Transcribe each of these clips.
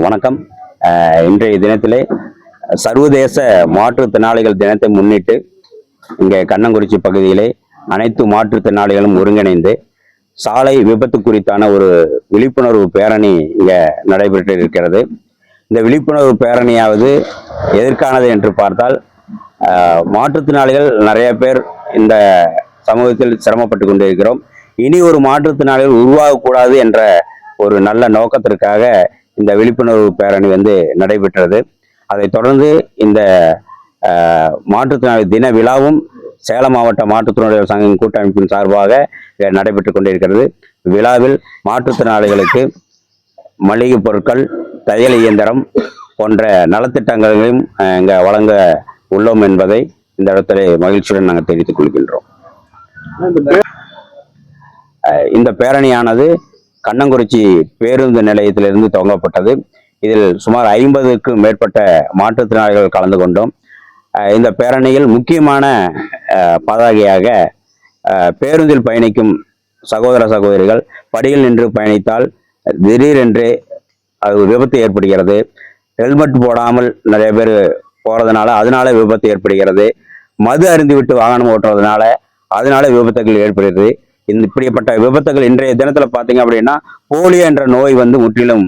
வணக்கம். இன்றைய தினத்திலே சர்வதேச மாற்றுத்திறனாளிகள் தினத்தை முன்னிட்டு இங்கே கண்ணங்குறிச்சி பகுதியிலே அனைத்து மாற்றுத்திறனாளிகளும் ஒருங்கிணைந்து சாலை விபத்து குறித்தான ஒரு விழிப்புணர்வு பேரணி இங்கே நடைபெற்று இருக்கிறது. இந்த விழிப்புணர்வு பேரணியாவது எதற்கானது என்று பார்த்தால் மாற்றுத்திறனாளிகள் நிறைய பேர் இந்த சமூகத்தில் சிரமப்பட்டு கொண்டிருக்கிறோம். இனி ஒரு மாற்றுத்திறனாளிகள் உருவாகக்கூடாது என்ற ஒரு நல்ல நோக்கத்திற்காக இந்த விழிப்புணர்வு பேரணி வந்து நடைபெற்றது. அதைத் தொடர்ந்து இந்த மாற்றுத்திறனாளி தின விழாவும் சேலம் மாவட்ட மாற்றுத்திறனாளிகள் சங்கம் கூட்டமைப்பின் சார்பாக இங்க நடைபெற்றுக் கொண்டிருக்கிறது. விழாவில் மாற்றுத்திறனாளிகளுக்கு மளிகை பொருட்கள் தையல் இயந்திரம் போன்ற நலத்திட்டங்களையும் இங்கே வழங்க உள்ளோம் என்பதை இந்த இடத்துல மகிழ்ச்சியுடன் நாங்கள் தெரிவித்துக் கொள்கின்றோம். அஹ், இந்த பேரணியானது கண்ணங்குறிச்சி பேருந்து நிலையத்திலிருந்து துவங்கப்பட்டது. இதில் சுமார் ஐம்பதுக்கும் மேற்பட்ட மாற்றுத்திறனாளிகள் கலந்து கொண்டோம். இந்த பேரணியில் முக்கியமான பதாகையாக பேருந்தில் பயணிக்கும் சகோதர சகோதரிகள் படியில் நின்று பயணித்தால் திடீரென்று அது விபத்து ஏற்படுகிறது. ஹெல்மெட் போடாமல் நிறைய பேர் போகிறதுனால அதனால விபத்து ஏற்படுகிறது. மது அருந்திவிட்டு வாகனம் ஓட்டுறதுனால அதனால விபத்துகள் ஏற்படுகிறது. இந்த இப்படிப்பட்ட விபத்துகள் இன்றைய தினத்துல பாத்தீங்க அப்படின்னா போலியோ என்ற நோய் வந்து முற்றிலும்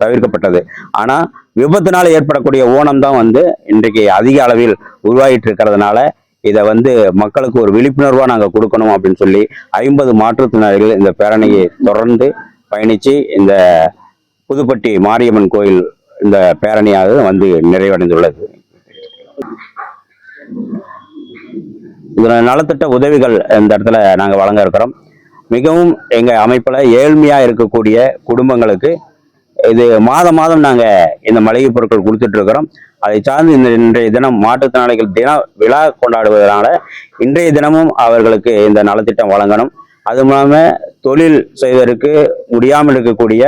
தவிர்க்கப்பட்டது. ஆனா விபத்தினால ஏற்படக்கூடிய ஓனம் தான் வந்து இன்றைக்கு அதிக அளவில் உருவாகிட்டு இருக்கிறதுனால இதை வந்து மக்களுக்கு ஒரு விழிப்புணர்வா நாங்கள் கொடுக்கணும் அப்படின்னு சொல்லி ஐம்பது மாற்றுத்திறனாளிகள் இந்த பேரணியை தொடர்ந்து பயணிச்சு இந்த புதுப்பட்டி மாரியம்மன் கோயில் இந்த பேரணியாக வந்து நிறைவடைந்துள்ளது. இதுல நலத்திட்ட உதவிகள் இந்த இடத்துல நாங்கள் வழங்க இருக்கிறோம். மிகவும் எங்கள் அமைப்பில் ஏழ்மையாக இருக்கக்கூடிய குடும்பங்களுக்கு இது மாதம் மாதம் நாங்கள் இந்த மளிகை பொருட்கள் கொடுத்துட்ருக்கிறோம் அதை சார்ந்து இந்த இன்றைய தினம் மாற்றுத்திறனாளிகள் தின விழா கொண்டாடுவதனால இன்றைய தினமும் அவர்களுக்கு இந்த நலத்திட்டம் வழங்கணும். அது இல்லாமல் தொழில் செய்வதற்கு முடியாமல் இருக்கக்கூடிய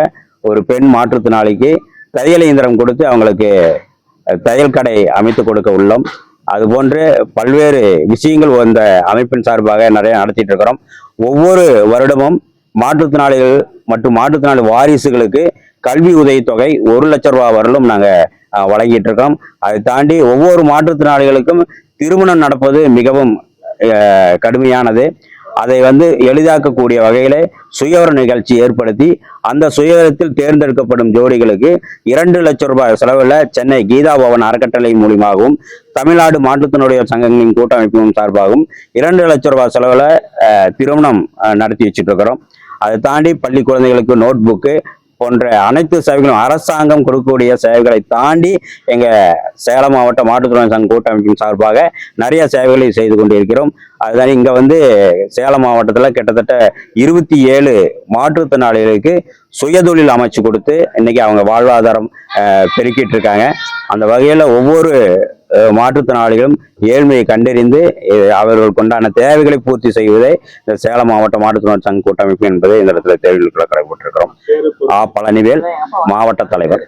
ஒரு பெண் மாற்றுத்திறனாளிக்கு தையல் இயந்திரம் கொடுத்து அவங்களுக்கு தையல் கடை அமைத்து கொடுக்க உள்ளோம். அது போன்று பல்வேறு விஷயங்கள் இந்த அமைப்பின் சார்பாக நிறைய நடத்திட்டு இருக்கிறோம் ஒவ்வொரு வருடமும் மாற்றுத்திறனாளிகள் மற்றும் மாற்றுத்திறனாளி வாரிசுகளுக்கு கல்வி உதவித்தொகை ஒரு லட்ச ரூபாய் வரலும் நாங்கள் வழங்கிட்டு இருக்கோம் அதை தாண்டி ஒவ்வொரு மாற்றுத்திறனாளிகளுக்கும் திருமணம் நடப்பது மிகவும் கடுமையானது. அதை வந்து எளிதாக்கக்கூடிய வகையில சுயவர நிகழ்ச்சி ஏற்படுத்தி அந்த சுயவரத்தில் தேர்ந்தெடுக்கப்படும் ஜோடிகளுக்கு இரண்டு லட்சம் ரூபாய் செலவில் சென்னை கீதா பவன் அறக்கட்டளை மூலியமாகவும் தமிழ்நாடு மாற்றுத்தினுடைய சங்கங்களின் கூட்டமைப்பும் சார்பாகவும் இரண்டு லட்சம் ரூபாய் செலவில் திருமணம் நடத்தி வச்சுட்டு இருக்கிறோம் அதை தாண்டி பள்ளி குழந்தைகளுக்கு நோட் புக்கு போன்ற அனைத்து சேவைகளும் அரசாங்கம் கொடுக்கக்கூடிய சேவைகளை தாண்டி எங்க சேலம் மாவட்ட மாற்றுத்திறனாளி சங்க கூட்டமைப்பின் சார்பாக நிறைய சேவைகளை செய்து கொண்டிருக்கிறோம். அதுதான் இங்க வந்து சேலம் மாவட்டத்தில் கிட்டத்தட்ட இருபத்தி ஏழு மாற்றுத்திறனாளிகளுக்கு சுயதொழில் அமைச்சு கொடுத்து இன்னைக்கு அவங்க வாழ்வாதாரம் பெருக்கிட்டு இருக்காங்க அந்த வகையில் ஒவ்வொரு மாற்றுத்திறனாளிகளும் ஏழ்மையை கண்டறிந்து அவர்களுக்கு உண்டான தேவைகளை பூர்த்தி செய்வதே இந்த சேலம் மாவட்ட மாற்றுத்திறனாளி சங்க கூட்டமைப்பு என்பதை இந்த இடத்துல தேவையில் கடமைப்பட்டிருக்கிறோம் ஆ பழனிவேல் மாவட்ட தலைவர்.